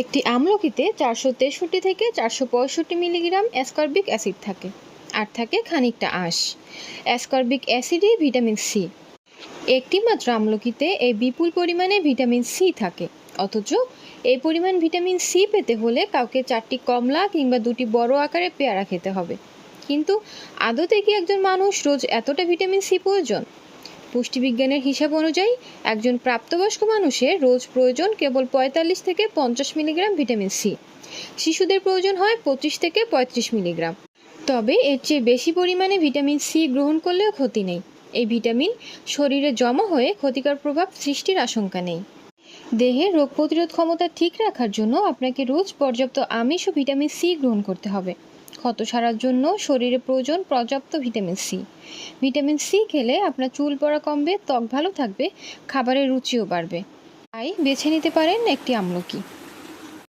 একটি আমলকিতে চারশো তেষট্টি থেকে চারশো পঁয়ষট্টি মিলিগ্রাম অ্যাসকর্বিক অ্যাসিড থাকে, আর থাকে খানিকটা আঁশ। অ্যাসকর্বিক অ্যাসিডই ভিটামিন সি একটি মাত্র আমলকিতে এই বিপুল পরিমাণে ভিটামিন সি থাকে, অথচ এই পরিমাণ ভিটামিন সি পেতে হলে কাউকে চারটি কমলা কিংবা দুটি বড় আকারে পেয়ারা খেতে হবে। কিন্তু আদতে কি একজন মানুষ রোজ এতটা ভিটামিন সি প্রয়োজন? পুষ্টিবিজ্ঞানের হিসাব অনুযায়ী একজন প্রাপ্তবয়স্ক মানুষের রোজ প্রয়োজন কেবল পঁয়তাল্লিশ থেকে পঞ্চাশ মিলিগ্রাম ভিটামিন সি। শিশুদের প্রয়োজন হয় পঁচিশ থেকে পঁয়ত্রিশ মিলিগ্রাম। তবে এর চেয়ে বেশি পরিমাণে ভিটামিন সি গ্রহণ করলেও ক্ষতি নেই। এই ভিটামিন শরীরে জমা হয়ে ক্ষতিকর প্রভাব সৃষ্টির আশঙ্কা নেই। দেহের রোগ প্রতিরোধ ক্ষমতা ঠিক রাখার জন্য আপনাকে রোজ পর্যাপ্ত আমিষ ও ভিটামিন সি গ্রহণ করতে হবে। ক্ষত সারার জন্য শরীরে প্রয়োজন পর্যাপ্ত ভিটামিন সি। ভিটামিন সি খেলে আপনার চুল পড়া কমবে, ত্বক ভালো থাকবে, খাবারের রুচিও বাড়বে। তাই বেছে নিতে পারেন একটি আমলকি।